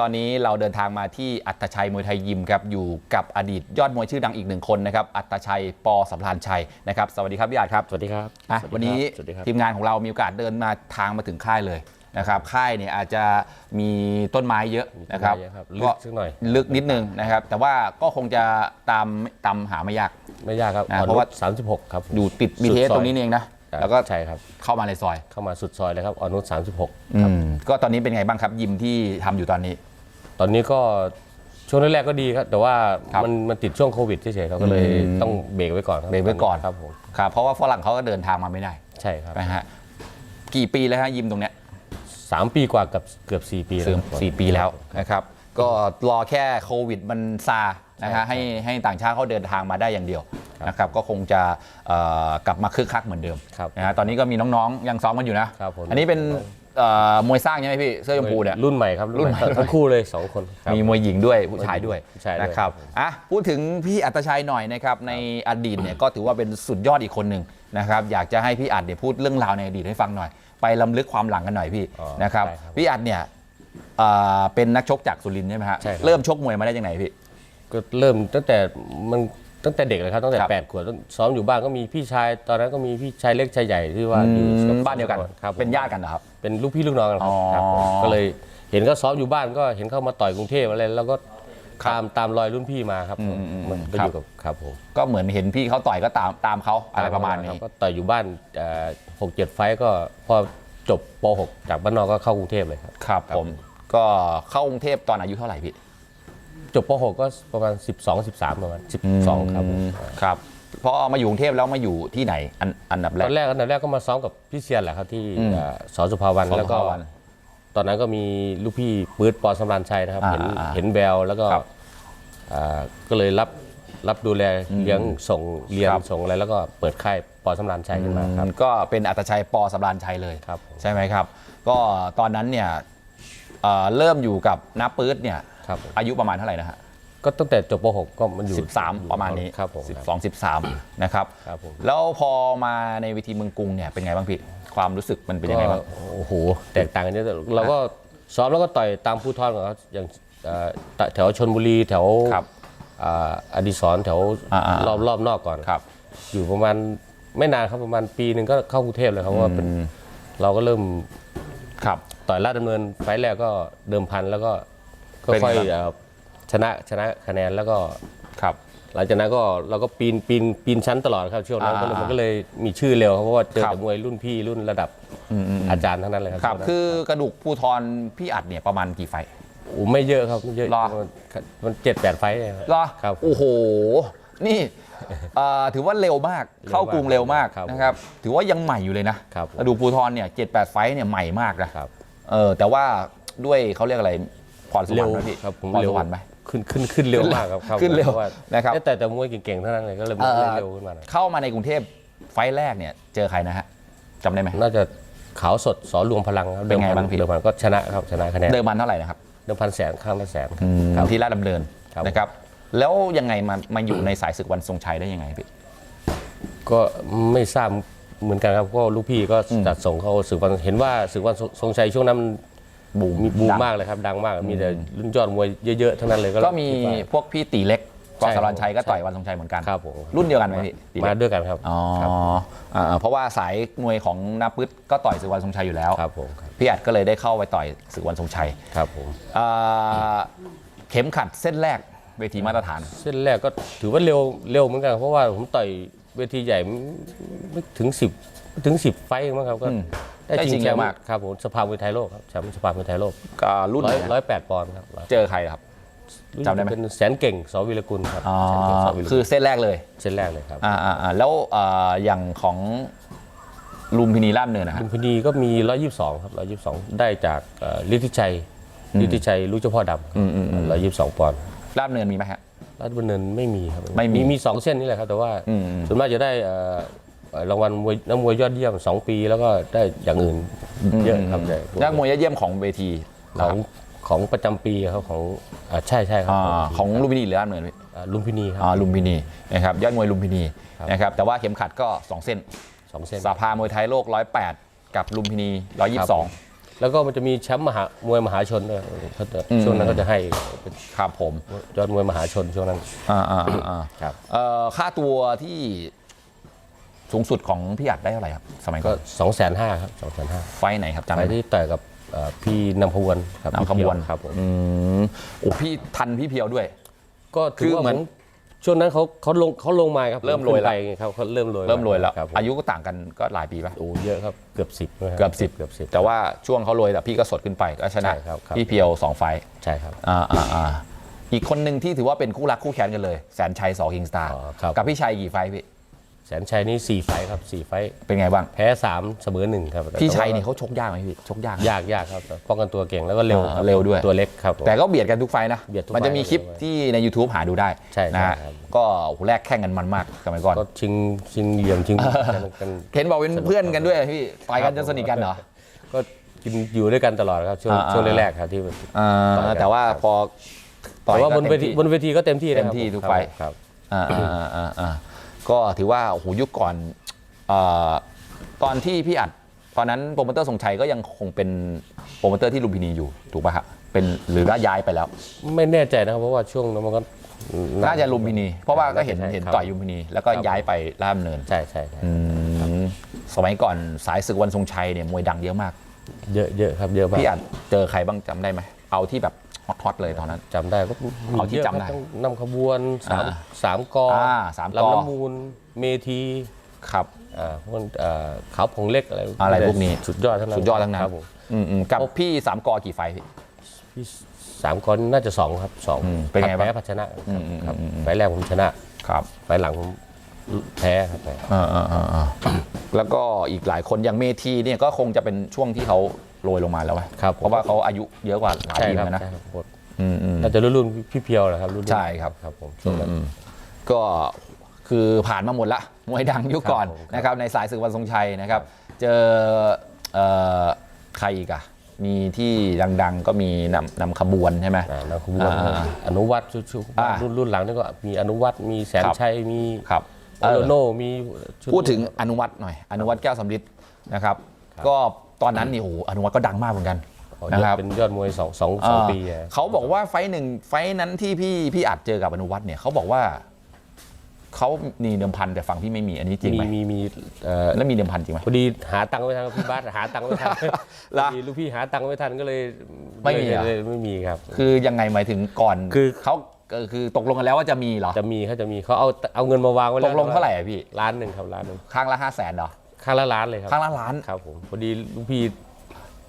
ตอนนี้เราเดินทางมาที่อัตชัยมวยไทยยิมครับอยู่กับอดีตยอดมวยชื่อดังอีกหนึ่งคนนะครับอัตชัยปอสำราญชัยนะครับสวัสดีครับพี่อาจครับสวัสดีครับอะสสดีวันนี้ครับสวัสดีครับทีมงานของเรามีโอกาสเดินมาทางมาถึงค่ายเลยนะครับค่ายเนี่ยอาจจะมีต้นไม้เยอะนะครับมีต้นไม้เยอะครับก็ลึกสักหน่อยลึกนิดนึงนะครับ แต่ว่าก็คงจะตามตามหาไม่ยากไม่ยากครับอ่าอ่อนเพราะว่าสามสิบหกครับอยู่ติดบีสุเทดสซอยตรงนี้เองนะแล้วก็ใช่ครับเข้ามาในซอย เข้ามาสุดซอยเลยครับอ่อนนุชสามสิบหกอืมก็ตอนนี้เป็นไงบ้างครับยิมที่ทำอยู่ตอนนี้ ตอนนี้ก็ช่วงแรกๆก็ดีครับ แต่ว่าครับมันมันติดช่วงโควิดเฉยๆครับก็เลยอืม ต้องเบรกไว้ก่อนคบเบรกไว้ก่อนครับผมครับเพราะว่าฝรั่งเขาก็เดินทางมาไม่ได้ใช่ครับนะฮะกี่ปีแล้วฮะยิมตรงเนี้ยสามปีกว่ากับเกือบสี่ปีแล้วเสื่อมครับสี่ปีแล้วนะครับ ก็รอแค่โควิดมันซานะใช่ครัฮะบให้ให้ต่างชาติเขาเดินทางมาได้อย่างเดียวครับนะครับก็คงจะเอ่อกลับมาคึกคักเหมือนเดิมครับ นะฮะตอนนี้ก็มีน้องๆยังซ้อมกันอยู่นะครับผม อันนี้เป็น เอ่อมวยสร้างใช่ไหมพี่เสื้อชมพูเนี่ย รุ่นใหม่ครับรุ่นใหม่ ทั้งคู่เลยสองคนครับ มีมวยหญิงด้วยผู้ชายด้วยผู้ชายด้วย นะครับอะพูดถึงพี่อัตชัยหน่อยนะครับในอดีตเนี่ยก็ถือว่าเป็นสุดยอดอีกคนหนึ่งนะครับอยากจะให้พี่อัดเนี่ยพูดเรื่องราวในอดีตให้ฟังหน่อย ไปลำลึกความหลังกันหน่อยพี่อ๋อนะครับได้ครับพี่อัดเนี่ยเอ่อเป็นนักชกจากสุรินทร์ใช่ไหมฮะใช่ครับ เริ่มชกมวยมาได้ยังไงพี่ ก็เริ่มตั้งแต่มัน ตั้งแต่เด็กเลยครับตั้งแต่ครับ แปดขวบซ้อมอยู่บ้านก็มีพี่ชาย ตอนนั้นก็มีพี่ชายเล็กชายใหญ่ที่ว่าอยู่กับบ้านเดียวกันครับผมเป็นญาติกันเหรอครับ เป็นลูกพี่ลูกน้องกันคอ๋รัอบครับผมก็เลยเห็นเขาซ้อมอยู่บ้านก็เห็นเขามาต่อยกรุงเทพอะไรแล้วก็ตามตามรอยรุ่นพี่มาครับอืมอืมอืมมันก็ครับอยู่กับครับผม ก็เหมือนเห็นพี่เขาต่อยก็ตามตามเขาอะไรประมาณคนี้บก็ต่อยอยู่บ้านหกเจ็ดไฟต์ก็พอจบป .6 จากบ้านนอกก็เข้ากรุงเทพเลยครับ ครับผม ก็เข้ากรุงเทพตอนอายุเท่าไหร่พี่ จบป .6 ก็ประมาณ 12 13 ประมาณ 12 ครับผมครับพอมาอยู่กรุงเทพแล้วมาอยู่ที่ไหนอันอันดับแรตก อนแรกอันดับแรกก็มาซ้อมกับพี่เซียนแหละครับที่อืมเอ่อสอสุภาวันสอสุภาวันแล้วก็ ตอนนั้นก็มีลูกพี่ปื๊ดปอสำรานชัยนะครับ อ่าเห็นอ่าเห็นแววแล้วก็ครับอ่าก็เลยรับรับดูแลเลี้ยงส่งเรียนครับ ส่งอะไรแล้วก็เปิดค่ายปอสำรานชัยขึ้นมาครับ ก็เป็นอัตชัยปอสำราญชัยเลยครับผมใช่ไหมครับ ก็ตอนนั้นเนี่ยเอ่อเริ่มอยู่กับน้าปื๊ดเนี่ย ครับผมอายุประมาณเท่าไหร่นะฮะก็ตั้งแต่จบป .6 ก็มันอยู่สิบสามประมาณนี้ครับผมสิบสองสิบสามนะครับ ครับผม แล้วพอมาในเวทีเมืองกรุงเนี่ยเป็นไงบ้างพี่ ความรู้สึกมันเป็นยังไงบ้าง ก็โอ้โห แตกต่างกันเยอะแต่เราก็ซ้อมแล้วก็ต่อยตามผู้ทอนของเขาอย่างเอ่อแถวชนบุรีแถวครับอ่าอดิศรณ์แถวอ่าๆ รอบรอบนอกก่อนครับ อยู่ประมาณไม่นานครับประมาณปีหนึ่งก็เข้ากรุงเทพเลยครับเพราะว่าเป็นเราก็เริ่มครับ ต่อยลาดดำเนินไฟล์แรกก็เดิมพันแล้วก็ เป็นไงค่อยบ้างๆเอ่อชนะชนะคะแนนแล้วก็ ครับ หลังจากนั้นก็เราก็ปีนปีนปีนชั้นตลอดครับช่วงนั้นอ่าก็เลยมันก็เลยมีชื่อเร็วครับเพราะว่าเจอครับ แต่มวยรุ่นพี่รุ่นระดับอาจารย์ทั้งนั้นเลยครับครับ ช่วงนั้นคือกระดูกภูทรพี่อัดเนี่ยประมาณกี่ไฟท์โอ้ไม่เยอะครับไม่เยอะหรอ มันเจ็ดแปดไฟต์เองครับเหรอครับ โอ้โห นี่เอ่อถือว่าเร็วมาก เร็วมากเข้ากรุงเร็วมากครับนะครับ ถือว่ายังใหม่อยู่เลยนะครับผม กระดูกภูทรเนี่ยเจ็ดแปดไฟท์เนี่ยใหม่มากนะครับ เออแต่ว่าด้วยเขาเรียกอะไร พรสวรเร็รวค์นะพี่ครับผมพรเร็สววรรค์ไหม ขึ้นขึ้นขึ้นเร็วมากครับครับขึ้นเร็วพาะานะครับ แต่แต่มวยเก่งๆเท่านั้นเลยก็เลยมันเอ่อเร็วขึ้นมาหน่อยเข้ามาในกรุงเทพไฟท์แรกเนี่ยเจอใครนะฮะจำได้ไหม น่าจะขาวสดสอรวงพลังครับเป็นไงบ้างพี่ เดิมพันก็ชนะครับชนะคะแนนเดิมมันเท่าไหร่นะครับเดิมพันแสนข้างละแสนครับ ที่ลาดดำเนินครับ นะครับ แล้วยังไงมามาอยู่ในสายศึกวันทรงชัยได้ยังไงพี่ ก็ไม่ทราบเหมือนกันครับก็ลูกพี่ก็จัดส่งเขาศึกวันเห็นว่าศึกวันทรงชัยช่วงนั้นมัน บูมมีบูมดัง มากเลยครับดังมากมีแต่รุ่นยอดมวยเยอะๆทั้งนั้นเลยก็มีคิดว่าพวกพี่ตีเล็กกอใช่สรันชัยก็ใช่ต่อยวันทรงชัยเหมือนกันครับผม รุ่นเดียวกันไหมพี่ตีมาเล็กด้วยกันครับอ๋อครับอ่าเพราะว่าสายมวยของนาปึ๊ดก็ต่อยศึกวันทรงชัยอยู่แล้วครับผมครับพี่อัดก็เลยได้เข้าไปต่อยศึกวันทรงชัยครับผม อ่าเข็มขัดเส้นแรกเวทีมาตรฐาน เส้นแรกก็ถือว่าเร็วเร็วเหมือนกัน เพราะว่าผมต่อยเวทีใหญ่ไม่ไม่ถึง 10ไม่ถึง 10 ไฟต์เองมั้งครับก็อืม ได้ได้จชิริงงเยแชอะมป์มากครับผมสภามวยไทยโลกครับแชมป์สภามวยไทยโลกก็รุ่นร้ไหอนยนะร้อยแปดปอนด์ครับเจอใครครับจำได้ไหมเป็นแสนเก่งสวิรกุลครับอ๋อแสนเก่งสวิรกุลคือเส้นแรกเลยเส้นแรกเลยครับอ่าอ่าอ่าแล้วอ่าอย่างของลุมพินีลาดเนินนะฮะลุมพินีก็มี 122 ครับ 122 ได้จากเอ่อฤทธิชัยฤทธิชัยลูกเจ้าพ่อดำอืมอืมอืม122 ปอนด์ลาดเนินมีไหมฮะราชดำเนินไม่มีครับไม่มีมีสองเส้นนี่แหละครับ แต่ว่าอืมอืมส่วนมากจะได้เอ่อเอ่อ รางวัลมวยนักมวยยอดเยี่ยม 2 ปี แล้วก็ได้อย่างอื่นเยอะครับได้นักมวยยอดเยี่ยมของเวทีของของประจำปีครับของอ่าใช่ใช่ครับอ่าของลุมพินีหรือลาดเนินพี่อ่าลุมพินีครับ อ่าลุมพินีนะครับยอดมวยลุมพินีครับ นะครับแต่ว่าเข็มขัดก็ 2 เส้นสองเส้น สาพามวยไทยโลก 108 กับลุมพินี 122 แล้วก็มันจะมีแชมป์มหามวยมหาชนด้วยเขาจะอืม ช่วงนั้นก็จะให้เป็นครับผมยอดมวยมหาชนช่วงนั้น อ่าอ่าอ่าครับ เอ่อค่าตัวที่ สูงสุดของพี่อัดได้เท่าไหร่ครับ สมัยก่ก็อนสองแสนห้าครับสองแสนห้าไฟท์ไหนครับจำไปได้ไหมที่ต่อยกับเอ่อพี่นำขบวนครับนำขบวนพี่เพียครับผมอืมโอ้พี่ทันพี่เพียวด้วย ก็คืถืออว่าเหมืเหอมือนนช่วงนั้นเขาเขาลงเขาลงมาครับเริ่มโรยแล้วขึ้นไปครับเขาเริ่มโรยเริ่มรวยแล้ว ครับผมอายุก็ต่างกันก็หลายปีป่ะ โอ้เยอะครับเกือบสิบเกือบสิบเกือบสิบ แต่ว่าช่วงเขารวยแต่พี่ก็สดขึ้นไปก็ชนะใช่ครับครับ พี่เพียวสองไฟท์ใช่ครับ อ่าอ่าอ่าอีกคนหนึ่งที่ถือว่าเป็นคู่รักคู่แค้นกันเลย แสนชัยสอคิงสตาร์อ๋อครับ กับพี่ชัยกี่ไฟท์พี่ แสนชัยนี่สี่ไฟท์ครับสี่ไฟท์เป็นไงบ้าง แพ้สามเสมอหนึ่งครับพี่ชัยแต่ว่านี่เขาชกยากไหมพี่ชกยากไหม ยากยากครับป้องกันตัวเก่งแล้วก็เร็วอ่าครับเร็วด้วย ตัวเล็กครับผม แต่ก็เบียดกันทุกไฟท์นะ เบียดทุกมันจะมีไฟท์คลิปเลยที่ใน YouTube หาดูได้ใช่นะฮะใช่ครับ ก็โอ้โหแลกแข่งกันมันมากสมัยก่อน ก็ชิงชิงเหลี่ยมชิงกันกัน เห็นบอกเป็นเพื่อนกันด้วยพี่ต่อยกันจนสนิทกันเหรอ ก็กินอยู่ด้วยกันตลอดครับ ช่วงอ่า ช่วงแรกๆครับที่อ่าต่อยกันแต่ว่าพอต่อแต่ยว่าบนเวทีก็บนเวทีก็เต็มที่นะครัเต็มที่ทุกครับไฟท์ครับ อ่าอ่าอ่าอ่าอ่า ก็ถือว่าโอ้โหยุคก่อนเอ่อตอนที่พี่อัดตอนนั้นโปรโมเตอร์ทรงชัยก็ยังคงเป็นโปรโมเตอร์ที่ลุมพินีอยู่ถูกป่ะครับเป็นหรือว่าย้ายไปแล้ว ไม่แน่ใจนะครับเพราะว่าช่วงนั้นมันก็ น่าจะลุมพินี เพราะว่าก็เห็นใช่เห็นครับ ต่อยลุมพินี แล้วก็ครับย้ายไปราชดำเนินใช่ใช่ใช่อืมสมัยก่อนสายศึกวันทรงชัยเนี่ยมวยดังเยอะมาก เยอะเยอะครับเยอะมากพี่อัดเจอใครบ้างจำได้ไหมเอาที่แบบ ฮอตๆเลยตอนนั้น จำได้ก็เอาที่ยะจำได้ครับทั้งนำขบวนสามอ่าสามกออ่าสามกอ ลำน้ำมูล เมทีครับ อ่าพวกเอ่อขาวผงเล็กอะไรอะไรพวกนี้สุดยอดทั้งนั้นสุดยอดทั้งนั้นครับผมอืมอืมกับพี่สามกอกี่ไฟท์พี่ พี่สามกอน่าจะสองครับสองอืมเป็นไงบ้างแพ้พัชนะอืมอืมครับอืมอืมไฟล์แรกผมชนะครับ ไฟล์หลังผมแพ้ครับแพ้ อ่าอ่าอ่าอ่าแล้วก็อีกหลายคนอย่างเมทีเนี่ยก็คงจะเป็นช่วงที่เขา โรยลงมาแล้วไหมครับ เพราะว่าเขาอายุเยอะกว่าหลายใช่ทีมครับแล้วนะใช่ครับผมอืมอืม น่าจะรุ่นรุ่นพี่เพียวนะครับรุ่นใช่ครับ ครับผมช่วงนั้นอืมก็คือผ่านมาหมดละมวยดังยุคก่อนครับผม นะครับในสายศึกวันทรงชัยนะครับ เจอเอ่อใครอีกอะมีที่ดังๆก็มีนำนำขบวนใช่ไหม อ่านักขบวนอ่าอนุวัตรชุชุอ่ารุ่นรุ่นหลังนี่ก็มีอนุวัตรมีแสนครับ ชัยมีครับ โอโลโนมีชุ พูดถึงอนุวัตหน่อย อนุวัตแก้วสำลิดนะครับครับ ก็ตอนนั้นนี่โอ้โหอนุวัตก็ดังมากเหมือนกัน อ๋อนะครับ เป็นยอดมวยสองสองสองปีอะเขาบอกว่าไฟท์หนึ่งไฟท์นั้นที่พี่พี่อัดเจอกับอนุวัตเนี่ยเขาบอกว่าเขามีเดิมพันแต่ฝั่งพี่ไม่มีอันนี้จริงมีไหมมีมีเอ่อแล้วมีเดิมพันจริงไหม พอดีหาตังค์ไม่ทันครับพี่บาสหาตังค์ไม่ทันละพอดีลูกพี่หาตังค์ไม่ทันก็เลยไม่มีเหรอ เลยไม่มีครับ คือยังไงหมายถึงก่อนคือ เขาเอ่อคือตกลงกันแล้วว่าจะมีเหรอจะมีเขาจะมีเขาเอาเอาเงินมาวางไว้ตแล้วกลงเท่าไหร่อะพี่ล้านหนึ่งครับล้านหนึ่งข้างละห้าแสนเหรอ ข้างละล้านเลยครับข้างละล้าน ครับผมพอดีลูกพี่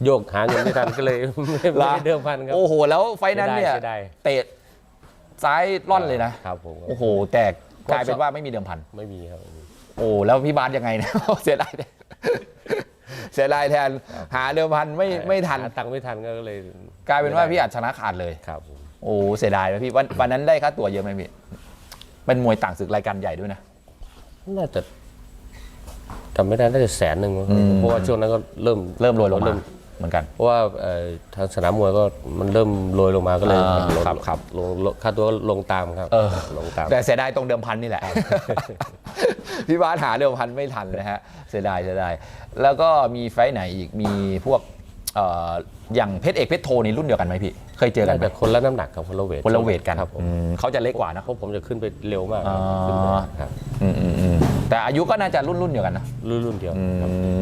โยกหาเงินไม่ทันก็เลยไม่ละได้เดิมพันครับโอ้โห แล้วไฟท์นั้นเนี่ยสีดายเตะซ้ายล่อนเลยนะครับผมโอ้โห แต่กลายเป็นว่าไม่มีเดิมพันไม่มีครับไม่มีโอ้แล้วพี่บาสยังไงนะเสียดายแทนเสียดายแทนหาเดิมพันไม่ไม่ทันหาตังค์ไม่ทันก็เลย กลายเป็นว่าพี่อัดชนะขาดเลยครับผมโอ้เสียดายนะพี่วันวันนั้นได้ค่าตัวเยอะไหมพี่เป็นมวยต่างศึกรายการใหญ่ด้วยนะน่าจะ จำไม่ได้น่าจะแสนหนึ่งมั้งอืม เพราะว่าช่วงนั้นก็เริ่มเริ่มโรยลงมาเริ่มเหมือนกัน เพราะว่าเอ่อทางสนามมวยก็มันเริ่มโรยลงมาก็เลยอ่าลงครับครับ ลงลงค่าตัวก็ลงตามครับเออลงตาม แต่เสียดายตรงเดิมพันนี่แหละ พี่บาสหาเดิมพันไม่ทันนะฮะ เสียดายเสียดาย แล้วก็มีไฟท์ไหนอีก มีพวกเอ่ออย่างเพชรเอกเพชรโทนี่รุ่นเดียวกันไหมพี่ เคยเจอกันน่าไหมจะคนละน้ำหนักครับคนละเวทคนละเวทกันครับผมอืมเขาจะเล็กกว่านะ เพราะผมจะขึ้นไปเร็วมากอ๋อ ขึ้นไปครับ อืมอืมอืม แต่อายุก็น่าจะรุ่นรุ่นเดียวกันนะรุ่นรุ่นเดียวอืครับ ม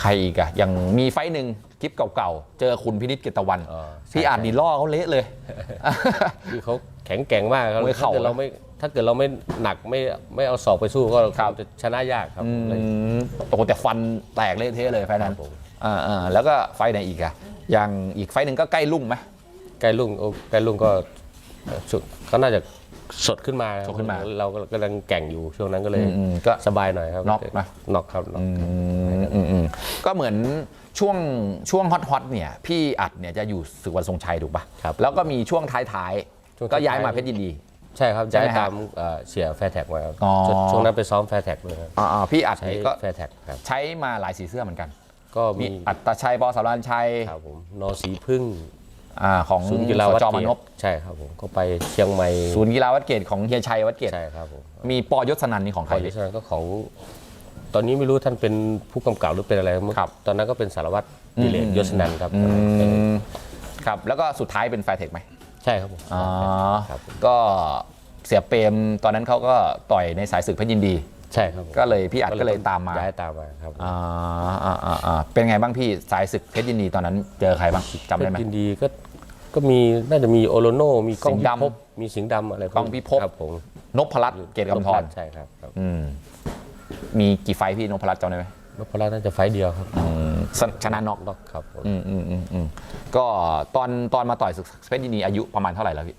ใครอีกอะอย่างมีไฟท์หนึ่งคลิปเก่าๆ เจอคุณพินิจเกตตะวันอ๋อใช่ พี่อ่านนี่ล่อเขาเละเลย คือเขาแข็งแกร่งมากครับมวยถ้าเข่าเกิดเราไม่ถ้าเกิดเราไม่หนักไม่ไม่เอาศอกไปสู้ก็ครับจะชนะยากครับอืเลย มโอ้โหแต่ฟันแตกเละเทะเลยไฟท์นั้นครับผม อ่าอ่าแล้วก็ไฟท์ไหนอีกอะอย่างอีกไฟท์หนึ่งก็ใกล้ลุ่งไหมใกล้ลุงโอ้ใกล้ลุงก็เอ่อชุดก็น่าจะ สดขึ้นมาครับสดขึ้นมา เราก็กำลังแก่งอยู่ช่วงนั้นก็เลยอืมอืมก็ สบายหน่อยครับน็อกนะ น็อกครับน็อกอืมอืมอืมก็เหมือนช่วงช่วงฮอตฮอตเนี่ย พี่อัดเนี่ยจะอยู่ศึกวันทรงชัยถูกปะครับแล้วก็มีช่วงท้ายช่วงๆก็ย้ายท้ายๆมาเพชรยินดี ใช่ครับใช่ไหมย้ายฮะตามเอ่อเสียแฟร์แท็กมาครับอ๋อ ช่วงช่วงนั้นไปซ้อมแฟร์แท็กเลยครับอ่าๆพี่อัดใช้นี่ก็แฟร์แท็กครับ ใช้มาหลายสีเสื้อเหมือนกัน ก็มีมีอัตชัยบอสารานชัย ครับผมนอสีพึ่ง อ่าของศูนย์กีฬาวัดสจเกมานตพใช่ครับผมก็ไปเชียงใหม่ศูนย์กีฬาวัดเกตของเฮียชัยวัดเกตใช่ครับผมมีปอยศนันนี่ของใครเพราะฉะนั้นก็ของตอนนี้ไม่รู้ท่านเป็นผู้กำกับหรือเป็นอะไรครับ ตอนนั้นก็เป็นสารวัตรดิเลกยศนันท์ครับอืมครับ แล้วก็สุดท้ายเป็นแฟร์เทคไหมใช่ครับผมอ๋อครับผมก็เสียเปรมตอนนั้นเขาก็ต่อยในสายศึกเพชรยินดี ใช่ครับผมก็เลยพี่อัดก็เลยตามมาย้ายตามมาครับอ่าอ่าอ่าอ่าเป็นไงบ้างพี่สายศึกเพชรยินดีตอนนั้นเจอใครบ้างจำได้ไหมยินดีก็ก็มีน่าจะมีโอโลโนมีกล้องสิงห์พิดำภพมีสิงห์ดำอะไรพวกล้องพิภพ ครับผมนพรัตน์เกยรตกำธรใช่ครับครับอืมมีกี่ไฟท์พี่นพรัตน์จำได้ไหมนพรัตน์น่าจะไฟต์เดียวครับอืมชชนะน็อกน็อกครับผมอืมอืมอืมอืมก็ตอนตอนมาต่อยศึกเพชรยินดีอายุประมาณเท่าไหร่แล้วพี่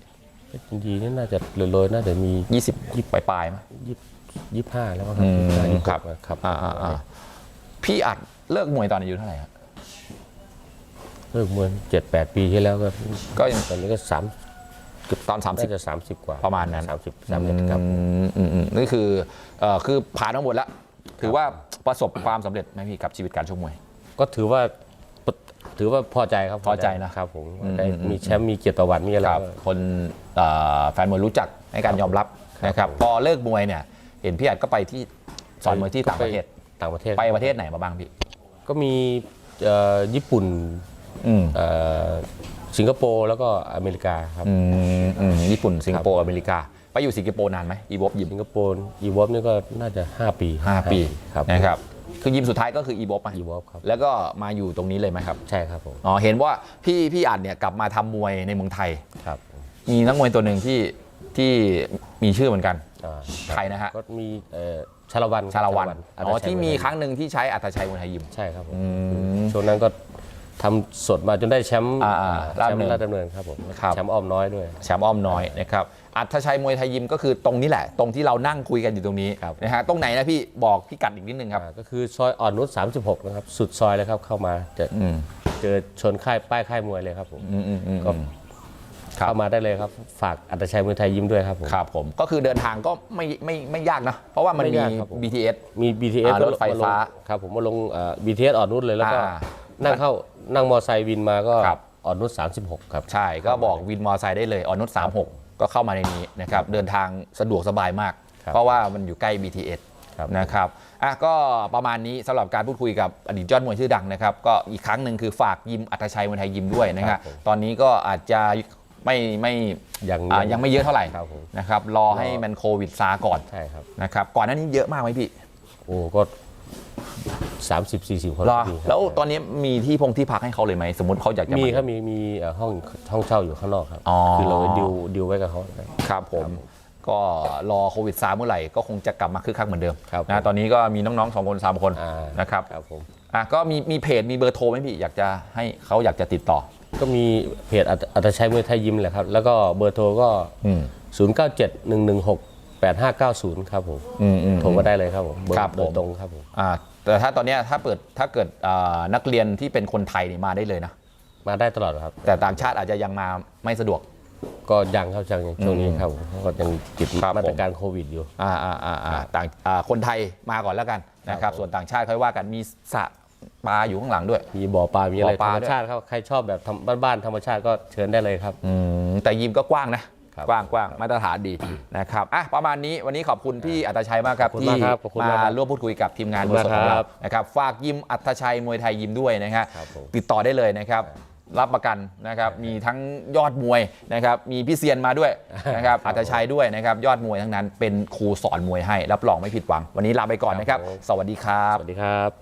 ยินดีนี่น่าจะเลยๆน่าจะมียี่สิบยี่ปลายปลายๆไหม ยี่ยี่ห้าแล้วมั้งครัอืบมยี่ห้ายี่คหรับกครับอ่าอ่าอ่าพี่อัดเลิกมวยตอนอายุเท่าไหร่ครับเลิกมวยเจ็ดแปดปีที่แล้วก็ก็ยังตอนนี้ก็สามตอน30น่าจะสามสิบกว่าประมาณนั้น สามสิบสามสิบครับ อืมอืมอืมนี่คือเอ่อคือผ่านทั้งหมดแล้ว ถือว่าประสบความสำเร็จไหมพี่กับชีวิตการชกมวย ก็ถือว่าถือว่าพอใจครับพอใจนะครับผมอืมได้อืมมีแชมป์มีเกียรติประวัติมีอะไรครับก็ คนเอ่อแฟนมวยรู้จักให้การยอมรับนะครับพอเลิกมวยเนี่ย เห็นพี่อัดก็ไปที่สอนมวยที่ต่างประเทศต่างประเทศไปประเทศไหนมาบ้างพี่ ก็มีเอ่อญี่ปุ่นอืมเอ่อสิงคโปร์แล้วก็อเมริกาครับ อืมอืมญี่ปุ่นสิงคโปร์อเมริกา ไปอยู่สิงคโปร์นานไหมอีบอบยิมสิงคโปร์อีวอฟนี่ก็น่าจะ 5 ปีห้าปีครับนะครับคือยิมสุดท้ายก็คืออีบอบมาอีวอฟครับแล้วก็มาอยู่ตรงนี้เลยไหมครับ ใช่ครับผมอ๋อเห็นว่าพี่พี่อัดเนี่ยกลับมาทำมวยในเมืองไทย ครับ มีนักมวยตัวหนึ่งที่ที่มีชื่อเหมือนกัน อ่าใครนะฮะ ก็มีเอ่อชาละวันชาละวันอัตอ๋อชัยที่มีวยไทยครั้งหนึ่งที่ใช้อัตชัยมวยไทยยิม ใช่ครับผมมช่วงนั้นก็ทำสดมาจนได้แชมป์อ่าอ่าแชมราชดำเนินป์ราชดำเนินครับผมครับ แชมป์อ้อมน้อยด้วย แชมป์อ้อมน้อยนะครับอัตชัยมวยไทยยิมก็คือตรงนี้แหละ ตรงที่เรานั่งคุยกันอยู่ตรงนี้ครับ นะฮะตรงไหนนะพี่บอกพี่กัดอีกนิดนึงครับอ่าก็คือซอยอ่อนนุช36 นะครับ สุดซอยเลยครับเข้ามาจะอืมเจอชนค่ายป้ายค่ายมวยเลยครับผมอืมอืมอืมก็ครับ เข้ามาได้เลยครับ ฝากอัตชัยมวยไทยยิ้มด้วยครับผม ครับผมก็คือเดินทางก็ไม่ไม่ไม่ยากนะ เพราะว่ามันไม่มี ยากครับผม BTS มี BTS อ่ารถไฟฟ้ามลงครับผมมาลงเอ่อ BTS อ่อนนุชเลยแล้วก็อ่านั่งเข้านั่งมอไซค์วินมาก็ครับ อ่อนนุช36 ครับ ใช่ก็บอกวินมอไซค์ได้เลยออนุช36 ก็เข้ามาในนี้นะครับเดินทางสะดวกสบายมาก ครับเพราะว่ามันอยู่ใกล้ BTS ครับ นะครับอะก็ประมาณนี้สำหรับการพูดคุยกับอดีตยอดมวยชื่อดังนะครับ ก็อีกครั้งหนึ่งคือฝากยิมอัตชัยมวยไทยยิมด้วยนะครับตอนนี้ก็อาจจะ ไม่ไม่ยังอ่ายังไม่เยอะเท่าไหร่ครับผมนะครับรอให้มันโควิดซาก่อนใช่ครับนะครับก่อนหน้านี้เยอะมากไหมพี่โอ้ก็30 40คนรอก็มีครับแล้วตอนนี้มีที่พงที่พักให้เขาเลยไหมสมมติเขาอยากจะมีมาครับมีมีเอ่อห้องห้องเช่าอยู่ข้างนอกครับ อ๋อ คือเราดิวดิวไว้กับเขาครับผมก็รอโควิดซาเมื่อไหร่ก็คงจะกลับมาคึกคักเหมือนเดิมครับนะตอนนี้ก็มีน้องๆสองคนสามคนอ่านะครับครับผม อะก็มีมีเพจมีเบอร์โทรไหมพี่อยากจะให้เขาอยากจะติดต่อ ก็มีเพจอัตอัตชัยมวยไทยยิมแหละครับ แล้วก็เบอร์โทรก็อืม0971168590 ครับผมอืมอืมโทรมาได้เลยครับผมเบอครับร์โดผยมตรงครับผมอ่าแต่ถ้าตอนเนี้ยถ้าเปิดถ้าเกิดอ่านักเรียนที่เป็นคนไทยนี่มาได้เลยนะ มาได้ตลอดครับ แต่ต่างชาติอาจจะยังมาไม่สะดวก ก็ยังครับยังยังช่วงนี้ครับผมเพราะว่ายังติดครับมาตรการโควิดอยู่ อ่าอ่าอ่าอ่าต่างอ่าคนไทยมาก่อนแล้วกันนะครับผมส่วนต่างชาติค่อยว่ากันมีสระ ปลาอยู่ข้างหลังด้วย มีบ่อปลา มีอะไรบ่อปธลารรมด้วย ชาติครับ ใครชอบแบบธรรมบ้านๆธรรมชาติก็เชิญได้เลยครับ อืมแต่ยิมก็กว้างนะ ครับกว้างกว้างมาตรฐานดี นะครับอะประมาณนี้วันนี้ขอบคุณพี่อัตชัยมากครับขอบคุณที่มากครับขอบคุณมามากครับร่วมพูดคุยกับทีมงานขมอบวยคุณสดของครัเราบนะครับฝากยิมอัตชัยมวยไทยยิมด้วยนะครับครับผมติดต่อได้เลยนะครับรับประกันนะครับมีทั้งยอดมวยนะครับมีพี่เซียนมาด้วยนะครับอัตชัยด้วยนะครับยอดมวยทั้งนั้นเป็นครูสอนมวยให้รับรองไม่ผิดหวัง วันนี้ลาไปก่อนนะครับ ครับผม สวัสดีครับ สวัสดีครับ